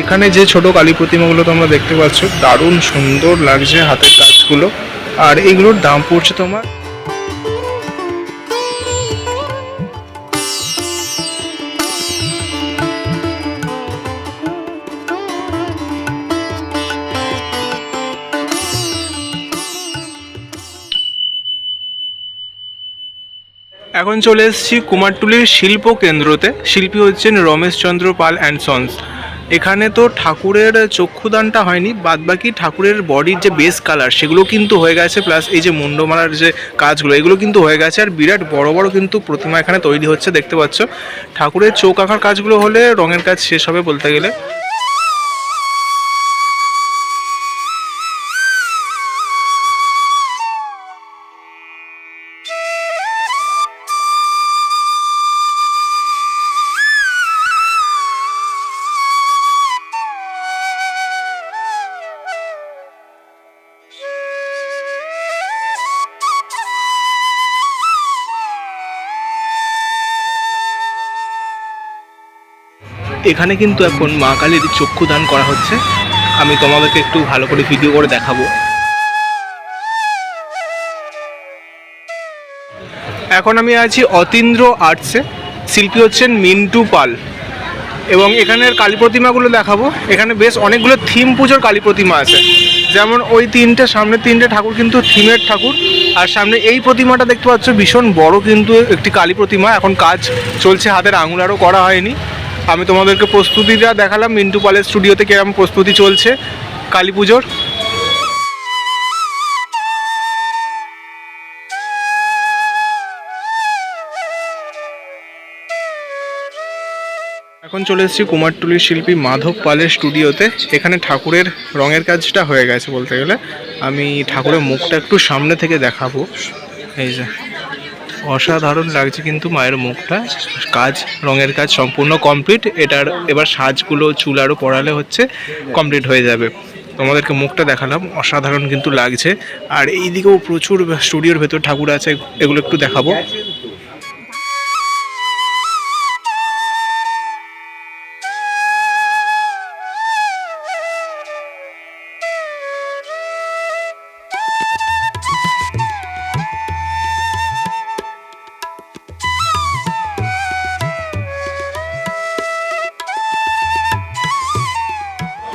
এখানে যে ছোট কালী প্রতিমাগুলো তোমরা দেখতে পাচ্ছ, দারুণ সুন্দর লাগছে হাতের কাজগুলো। আর এগুলোর দাম পড়ছে তোমার? এখন চলে এসেছি কুমারটুলির শিল্প কেন্দ্রতে শিল্পী হচ্ছেন রমেশচন্দ্র পাল অ্যান্ড সন্স। এখানে তো ঠাকুরের চক্ষুদানটা হয়নি, বাদবাকি ঠাকুরের বডির যে বেস কালার সেগুলো কিন্তু হয়ে গেছে প্লাস এই যে মুন্ডমালার যে কাজগুলো, এগুলো কিন্তু হয়ে গেছে, আর বিরাট বড় বড় কিন্তু প্রতিমা এখানে তৈরি হচ্ছে, দেখতে পাচ্ছ। ঠাকুরের চোখ আঁকার কাজগুলো হলে রঙের কাজ শেষ হবে বলতে গেলে। এখানে কিন্তু এখন মা কালীর চক্ষু দান করা হচ্ছে। আমি তোমাদেরকে একটু ভালো করে ভিডিও করে দেখাবো। এখন আমি আছি অতীন্দ্র আর্টসে। শিল্পী হচ্ছেন মিন্টু পাল। এবং এখানের কালী প্রতিমাগুলো দেখাবো। এখানে বেশ অনেকগুলো থিম পুজোর কালী প্রতিমা আছে। যেমন ওই তিনটে, সামনে তিনটে ঠাকুর কিন্তু থিমের ঠাকুর। আর সামনে এই প্রতিমাটা দেখতে পাচ্ছ, ভীষণ বড় কিন্তু একটি কালী প্রতিমা। এখন কাজ চলছে, হাতের আঙুল আরও করা হয়নি। আমি তোমাদেরকে প্রস্তুতিটা দেখালাম, মিন্টু পালের স্টুডিওতে কিরম প্রস্তুতি চলছে, কালী পুজোর। এখন চলে এসেছি কুমারটুলির শিল্পী মাধব পালের স্টুডিওতে এখানে ঠাকুরের রঙের কাজটা হয়ে গেছে বলতে গেলে। আমি ঠাকুরের মুখটা একটু সামনে থেকে দেখাবো। এই যে। অসাধারণ লাগছে কিন্তু মায়ের মুখটা। কাজ, রঙের কাজ সম্পূর্ণ কমপ্লিট এটার এবার সাজগুলো, চুল আরও পড়ালে হচ্ছে কমপ্লিট হয়ে যাবে। তোমাদেরকে মুখটা দেখালাম, অসাধারণ কিন্তু লাগছে। আর এইদিকেও প্রচুর স্টুডিওর ভেতর ঠাকুর আছে, এগুলো একটু দেখাবো।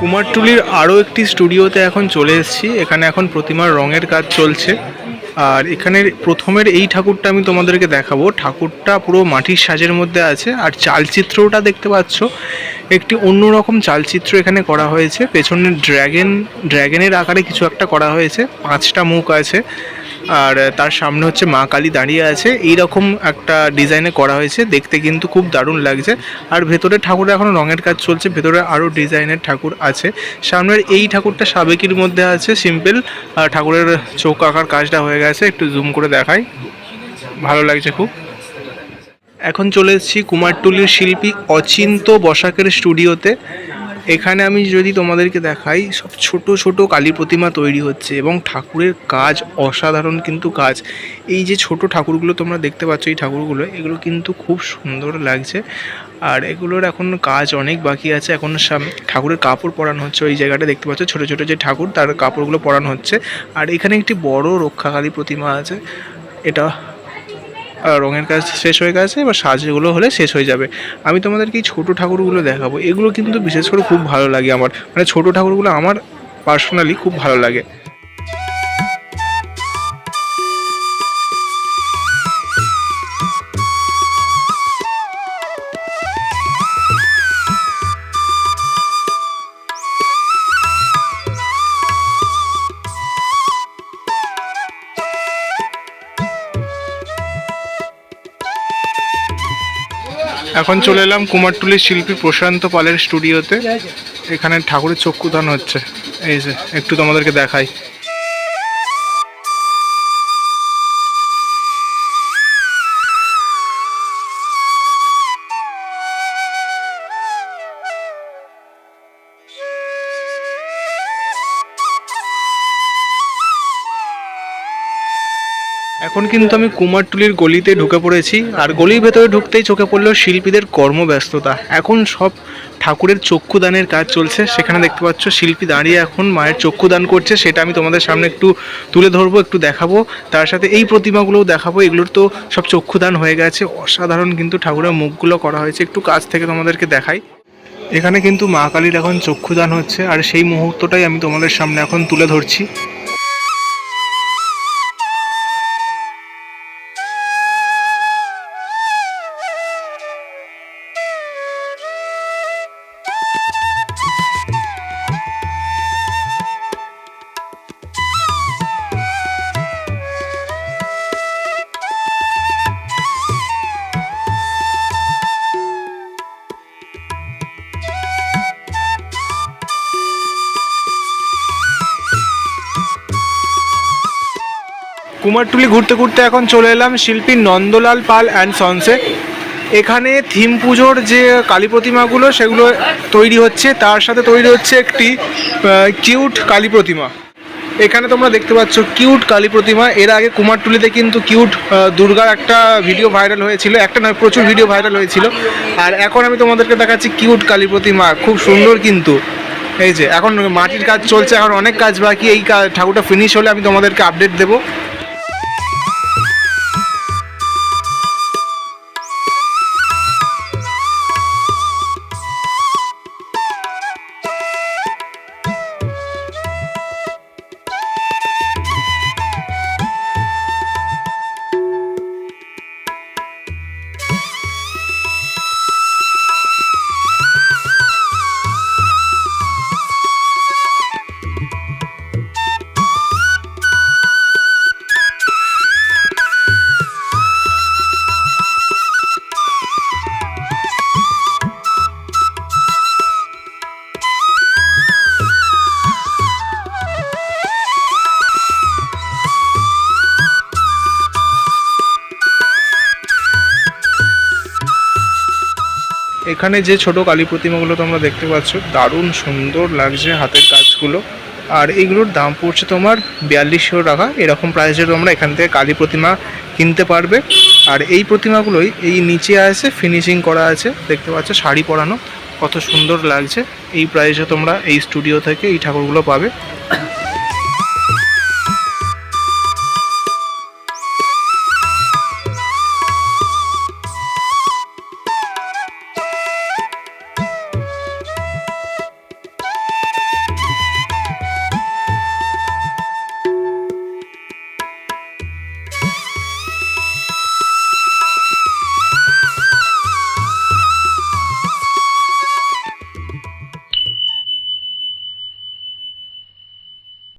কুমারটুলির আরও একটি স্টুডিওতে এখন চলে এসেছি। এখানে এখন প্রতিমার রঙের কাজ চলছে। আর এখানে প্রথমের এই ঠাকুরটা আমি তোমাদেরকে দেখাবো। ঠাকুরটা পুরো মাটির সাজের মধ্যে আছে। আর চালচিত্রটা দেখতে পাচ্ছ, একটি অন্যরকম চালচিত্র এখানে করা হয়েছে। পেছনে ড্র্যাগন, ড্র্যাগনের আকারে কিছু একটা করা হয়েছে। পাঁচটা মুখ আছে। আর তার সামনে হচ্ছে মা কালী দাঁড়িয়ে আছে। এই রকম একটা ডিজাইনে করা হয়েছে। দেখতে কিন্তু খুব দারুণ লাগছে। আর ভেতরে ঠাকুরে এখন রঙের কাজ চলছে। ভেতরে আরও ডিজাইনের ঠাকুর আছে। সামনের এই ঠাকুরটা সাবেকির মধ্যে আছে, সিম্পল। ঠাকুরের চোখ আঁকার কাজটা হয়ে গেছে। একটু জুম করে দেখাই। ভালো লাগছে খুব। এখন চলে এসেছি কুমারটুলির শিল্পী অচিন্ত বসাকের স্টুডিওতে। এখানে আমি যদি তোমাদেরকে দেখাই, সব ছোট ছোট কালী প্রতিমা তৈরি হচ্ছে এবং ঠাকুরের কাজ অসাধারণ কিন্তু কাজ। এই যে ছোট ঠাকুরগুলো তোমরা দেখতে পাচ্ছ, এই ঠাকুরগুলো, এগুলো কিন্তু খুব সুন্দর লাগছে। আর এগুলোর এখন কাজ অনেক বাকি আছে। এখন ঠাকুরের কাপড় পরানো হচ্ছে, ওই জায়গাটা দেখতে পাচ্ছ, ছোট ছোট যে ঠাকুর, তার কাপড়গুলো পরানো হচ্ছে। আর এখানে একটি বড় রক্ষাকালী প্রতিমা আছে, এটা রঙের কাজ শেষ হয়ে গেছে, এবার সাজগুলো হলে শেষ হয়ে যাবে। আমি তোমাদেরকে এই ছোটো ঠাকুরগুলো দেখাবো। এগুলো কিন্তু বিশেষ করে খুব ভালো লাগে আমার। মানে ছোটো ঠাকুরগুলো আমার পার্সোনালি খুব ভালো লাগে। এখন চলে এলাম কুমারটুলির শিল্পী প্রশান্ত পালের স্টুডিওতে। এখানে ঠাকুরের চক্ষুদান হচ্ছে। এই যে, একটু তোমাদেরকে দেখাই। এখন কিন্তু আমি কুমারটুলির গলিতে ঢুকে পড়েছি। আর গলির ভেতরে ঢুকতেই চোখে পড়ল শিল্পীদের কর্মব্যস্ততা। এখন সব ঠাকুরের চক্ষুদানের কাজ চলছে। সেখানে দেখতে পাচ্ছ শিল্পী দাঁড়িয়ে এখন মায়ের চক্ষুদান করছে। সেটা আমি তোমাদের সামনে একটু তুলে ধরবো, একটু দেখাবো। তার সাথে এই প্রতিমাগুলোও দেখাবো। এগুলোর তো সব চক্ষুদান হয়ে গেছে। অসাধারণ কিন্তু ঠাকুরের মুখগুলো করা হয়েছে। একটু কাছ থেকে তোমাদেরকে দেখাই। এখানে কিন্তু মা কালীর এখন চক্ষুদান হচ্ছে। আর সেই মুহূর্তটাই আমি তোমাদের সামনে এখন তুলে ধরছি। কুমারটুলি ঘুরতে ঘুরতে এখন চলে এলাম শিল্পী নন্দলাল পাল অ্যান্ড সনসে। এখানে থিম পুজোর যে কালী প্রতিমাগুলো, সেগুলো তৈরি হচ্ছে। তার সাথে তৈরি হচ্ছে একটি কিউট কালী প্রতিমা। এখানে তোমরা দেখতে পাচ্ছ কিউট কালী প্রতিমা। এর আগে কুমারটুলিতে কিন্তু কিউট দুর্গার একটা ভিডিও ভাইরাল হয়েছিল। একটা নয়, প্রচুর ভিডিও ভাইরাল হয়েছিল। আর এখন আমি তোমাদেরকে দেখাচ্ছি কিউট কালী প্রতিমা। খুব সুন্দর কিন্তু। এই যে, এখন মাটির কাজ চলছে, এখন অনেক কাজ বাকি। এই ঠাকুরটা ফিনিশ হলে আমি তোমাদেরকে আপডেট দেবো। এখানে যে ছোট কালী প্রতিমাগুলো তোমরা দেখতে পাচ্ছ, দারুণ সুন্দর লাগছে হাতের কাজগুলো। আর এইগুলোর দাম পড়ছে তোমার বিয়াল্লিশশো টাকা। এরকম প্রাইসে তোমরা এখান থেকে কালী প্রতিমা কিনতে পারবে। আর এই প্রতিমাগুলোই, এই নিচে আছে ফিনিশিং করা আছে। দেখতে পাচ্ছ, শাড়ি পরানো। কত সুন্দর লাগছে। এই প্রাইসে তোমরা এই স্টুডিও থেকে এই ঠাকুরগুলো পাবে।